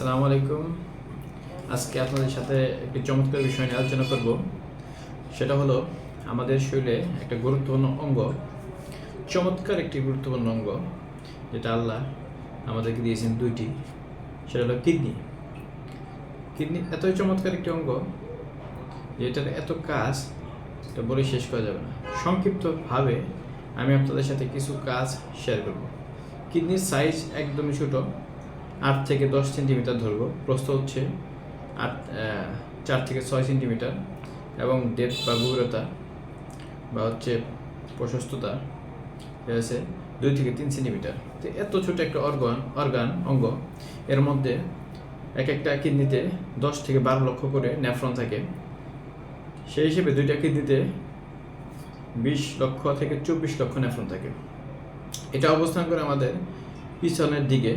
আসসালামু আলাইকুম। আজকে আপনাদের সাথে একটি চমৎকার বিষয় নিয়ে আলোচনা করব। সেটা হলো আমাদের শরীরে একটা গুরুত্বপূর্ণ অঙ্গ। চমৎকার একটি গুরুত্বপূর্ণ অঙ্গ, যেটা আল্লাহ আমাদেরকে দিয়েছেন দুইটি। সেটা হলো কিডনি। কিডনি এতই চমৎকার একটি অঙ্গ, যে এটার এত কাজ, এটা বলে শেষ করা যাবে না। সংক্ষিপ্তভাবে আমি আপনাদের সাথে কিছু কাজ শেয়ার করব। কিডনির সাইজ একদমই ছোটো আট থেকে দশ সেন্টিমিটার ধরবো। প্রস্থ হচ্ছে আট চার থেকে ছয় সেন্টিমিটার এবং ডেপথ বা গভীরতা বা হচ্ছে প্রশস্ততা আছে দুই থেকে তিন সেন্টিমিটার তো এত ছোট একটা অর্গান অর্গান অঙ্গ, এর মধ্যে এক একটা কিডনিতে দশ থেকে বারো লক্ষ করে ন্যাফ্রন থাকে। সেই হিসেবে দুইটা কিডনিতে বিশ লক্ষ থেকে চব্বিশ লক্ষ ন্যাফ্রন থাকে। এটা অবস্থান করে আমাদের পিছনের দিকে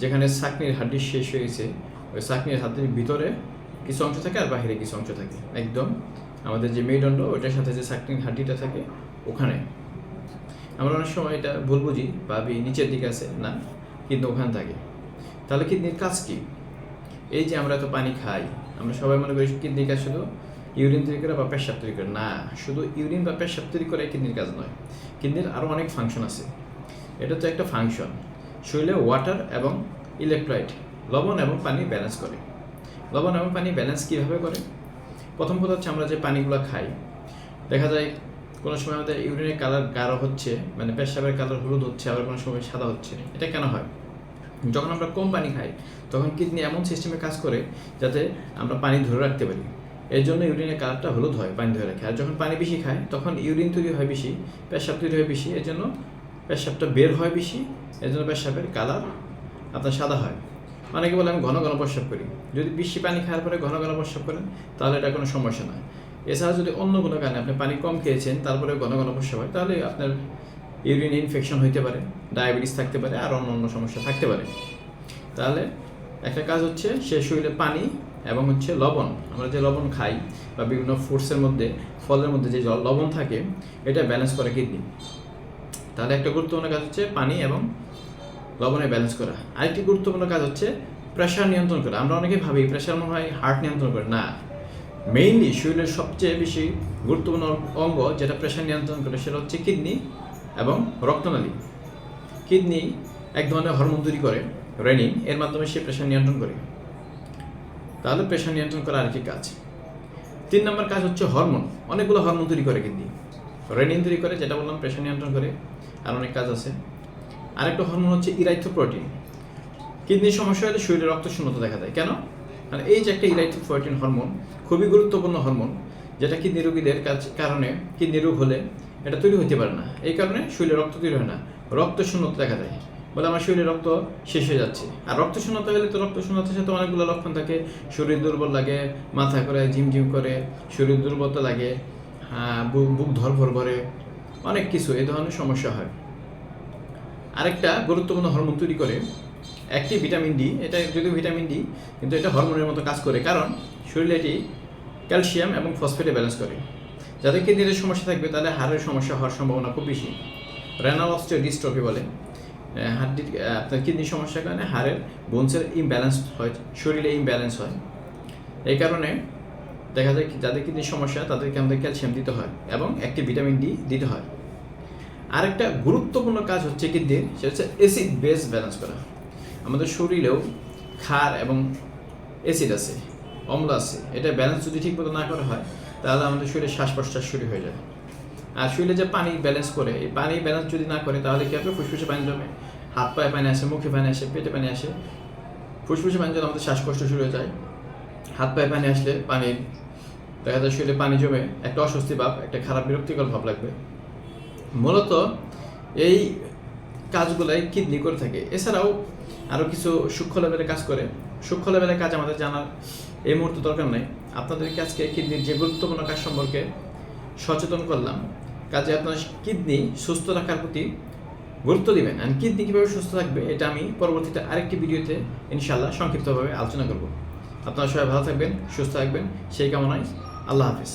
যেখানে সাকনির হাড্ডি শেষ হয়েছে ওই সাকনির হাড্ডির ভিতরে কিছু অংশ থাকে আর বাহিরে কিছু অংশ থাকে। একদম আমাদের যে মেরুদণ্ড, ওইটার সাথে যে সাকনির হাড্ডিটা থাকে, ওখানে। আমরা অনেক সময় এটা ভুল বুঝি, ভাবি নিচের দিকে আছে, না, কিন্তু ওখানে থাকে। তাহলে কিডনির কাজ কি? এই যে আমরা তো পানি খাই, আমরা সবাই মনে করি কিডনির কাজ শুধু ইউরিন তৈরি করে বা পেশাব তৈরি করে। না, শুধু ইউরিন বা পেশাব তৈরি করে কিডনির কাজ নয়, কিডনির আরও অনেক ফাংশন আছে। এটা তো একটা ফাংশন শরীরে ওয়াটার এবং ইলেকট্রোলাইট লবণ এবং পানি ব্যালেন্স করে। লবণ এবং পানি ব্যালেন্স কীভাবে করে? প্রথম কথা হচ্ছে আমরা যে পানিগুলো খাই, দেখা যায় কোনো সময় আমাদের ইউরিনের কালার গাঢ় হচ্ছে মানে পেশাবের কালার হলুদ হচ্ছে, আবার কোনো সময় সাদা হচ্ছে, এটা কেন হয়? যখন আমরা কম পানি খাই, তখন কিডনি এমন সিস্টেমে কাজ করে যাতে আমরা পানি ধরে রাখতে পারি। এর জন্য ইউরিনের কালারটা হলুদ হয়, পানি ধরে রাখে। আর যখন পানি বেশি খায়, তখন ইউরিন তৈরি হয় বেশি, পেশাব তৈরি হয় বেশি, এর জন্য পেশাবটা বের হয় বেশি এর জন্য পেশাবের কালার আপনার সাদা হয়। অনেকে বলে আমি ঘন ঘন প্রস্রাব করি। যদি বেশি পানি খাওয়ার পরে ঘন ঘন প্রস্রাব করেন, তাহলে এটা কোনো সমস্যা নয়। এছাড়া যদি অন্য কোনো কারণে আপনি পানি কম খেয়েছেন, তারপরে ঘন ঘন প্রস্রাব হয়, তাহলে আপনার ইউরিন ইনফেকশন হইতে পারে, ডায়াবেটিস থাকতে পারে, আর অন্য অন্য সমস্যা থাকতে পারে। তাহলে একটা কাজ হচ্ছে, সে শরীরে পানি এবং হচ্ছে লবণ, আমরা যে লবণ খাই বা বিভিন্ন ফ্রুটসের মধ্যে, ফলের মধ্যে যে লবণ থাকে, এটা ব্যালেন্স করে কিডনি। তাহলে একটা গুরুত্বপূর্ণ কাজ হচ্ছে পানি এবং লবণে ব্যালেন্স করা। আরেকটি গুরুত্বপূর্ণ কাজ হচ্ছে প্রেশার নিয়ন্ত্রণ করা। আমরা অনেকে ভাবি প্রেশার মনে হয় হার্ট নিয়ন্ত্রণ করে। না। মেইনলি শরীরের সবচেয়ে বেশি গুরুত্বপূর্ণ অঙ্গ যেটা প্রেশার নিয়ন্ত্রণ করে সেটা হচ্ছে কিডনি এবং রক্তনালী। কিডনি এক ধরনের হরমোন তৈরি করে রেনিন এর মাধ্যমে সে প্রেশার নিয়ন্ত্রণ করে। তাহলে প্রেশার নিয়ন্ত্রণ করা আরেকটি কাজ। তিন নম্বর কাজ হচ্ছে হরমোন অনেকগুলো হরমোন তৈরি করে কিডনি রেনিন তৈরি করে, যেটা বললাম প্রেশার নিয়ন্ত্রণ করে, আর অনেক কাজ আছে। আরেকটা হরমোন হচ্ছে ইরাইথ্রোপ্রোটিন কিডনির সমস্যা হলে শরীরে রক্ত শূন্যতা দেখা দেয়। কেন? কারণ এই যে একটা ইরাইথ্রোপ্রোটিন হরমোন খুবই গুরুত্বপূর্ণ হরমোন যেটা কিডনি রোগীদের কারণে কিডনি রোগ হলে এটা তৈরি হতে পারে না। এই কারণে শরীরে রক্ত তৈরি হয় না। রক্ত শূন্যতা দেখা দেয়। বলে আমার শরীরে রক্ত শেষ হয়ে যাচ্ছে। আর রক্ত শূন্যতা হলে তো রক্ত শূন্যতার সাথে অনেকগুলো লক্ষণ থাকে। শরীর দুর্বল লাগে, মাথা করে ঝিমঝিম করে, শরীর দুর্বলতা লাগে বুক ধরভর করে অনেক কিছু এই ধরনের সমস্যা হয়। আরেকটা গুরুত্বপূর্ণ হরমোন তৈরি করে, একটি ভিটামিন ডি, এটা যদিও ভিটামিন ডি, কিন্তু এটা হরমোনের মতো কাজ করে, কারণ শরীরে এটি ক্যালসিয়াম এবং ফসফেটে ব্যালেন্স করে। যাদের কিডনির সমস্যা থাকবে, তাদের হাড়ের সমস্যা হওয়ার সম্ভাবনা খুব বেশি। রেনাল অস্টিও ডিস্ট্রফি বলে হাড্ডির আপনার কিডনির সমস্যার কারণে হাড়ের বোনসের ইমব্যালেন্স হয়, শরীরে ইমব্যালেন্স হয়। এই কারণে দেখা যায় যাদের কিডনির সমস্যা, তাদেরকে আমাদের ক্যালসিয়াম দিতে হয় এবং একটি ভিটামিন ডি দিতে হয়। আরেকটা গুরুত্বপূর্ণ কাজ হচ্ছে কিডনির সেটা হচ্ছে অ্যাসিড বেস ব্যালেন্স করা। আমাদের শরীরেও ক্ষার এবং অ্যাসিড আছে, অম্ল আছে, এটা ব্যালেন্স যদি ঠিকমতো না করা হয়, তাহলে আমাদের শরীরে শ্বাস প্রশ্বাস শুরু হয়ে যায়। আর শরীরে যে পানি ব্যালেন্স করে, এই পানি ব্যালেন্স যদি না করে, তাহলে কি হবে? ফুসফুসে পানি জমে, হাত পায়ে পানি আসে, মুখে পানি আসে, পেটে পানি আসে, ফুসফুসে পানি জমে আমাদের শ্বাসকষ্ট শুরু হয়ে যায়। হাত পায়ে পানি আসলে পানি দেখা যায় শরীরে পানি জমে একটা অস্বস্তি ভাব, একটা খারাপ বিরক্তিকর ভাব লাগবে। মূলত এই কাজগুলাই কিডনি করে থাকে। এছাড়াও আরও কিছু সূক্ষ্ম লেভেলে কাজ করে। সূক্ষ্ম লেভেলের কাজ আমাদের জানার এই মুহূর্তে দরকার নেই। আপনাদেরকে আজকে কিডনির যে গুরুত্বপূর্ণ কাজ সম্পর্কে সচেতন করলাম। কাজে আপনার কিডনি সুস্থ রাখার প্রতি গুরুত্ব দিবেন। আর কিডনি কীভাবে সুস্থ থাকবে, এটা আমি পরবর্তীতে আরেকটি ভিডিওতে ইনশাল্লাহ সংক্ষিপ্তভাবে আলোচনা করব। আপনারা সবাই ভালো থাকবেন, সুস্থ থাকবেন। সেই কামনায় আল্লাহ হাফিজ।